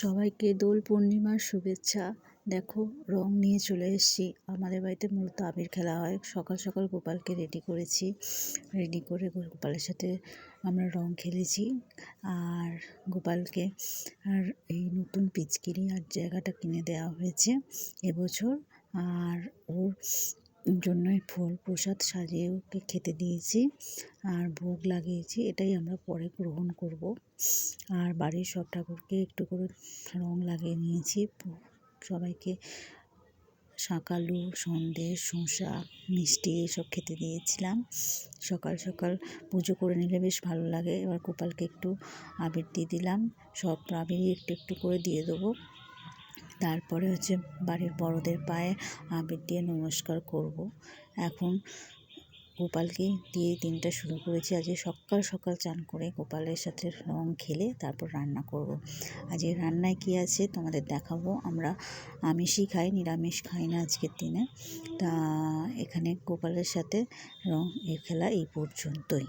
সবাইকে দোল পূর্ণিমার শুভেচ্ছা। দেখো, রং নিয়ে চলে এসেছি। আমাদের বাড়িতে মূলত আবির খেলা হয়। সকাল সকাল গোপালকে রেডি করেছি। রেডি করে গোপালের সাথে আমরা রং খেলেছি। আর গোপালকে আর এই নতুন পিচকিরি আর জায়গাটা কিনে দেওয়া হয়েছে এবছর। আর ওর জন্যই ফল প্রসাদ সাজিয়ে ওকে খেতে দিয়েছি আর ভোগ লাগিয়েছি, এটাই আমরা পরে গ্রহণ করব। আর বাড়ির সব ঠাকুরকে একটু করে রং লাগিয়ে নিয়েছি। সবাইকে শাকালু সন্দেশ শসা, মিষ্টি এসব খেতে দিয়েছিলাম। সকাল সকাল পুজো করে নিলে বেশ ভালো লাগে। এবার গোপালকে একটু আবির দিয়ে দিলাম। সব আবিরই একটু একটু করে দিয়ে দেবো। তারপরে হচ্ছে বাড়ির বড়দের পায়ে আবির দিয়ে নমস্কার করব। এখন গোপালকে দিয়ে দিনটা শুরু করেছি। আজকে সকাল সকাল চান করে গোপালের সাথে রং খেলে তারপর রান্না করব। আজকে রান্নায় কি আছে তোমাদের দেখাবো। আমরা আমিষই খাই, নিরামিষ খাই না আজকের দিনে। তা এখানে গোপালের সাথে রং খেলা এই পর্যন্তই।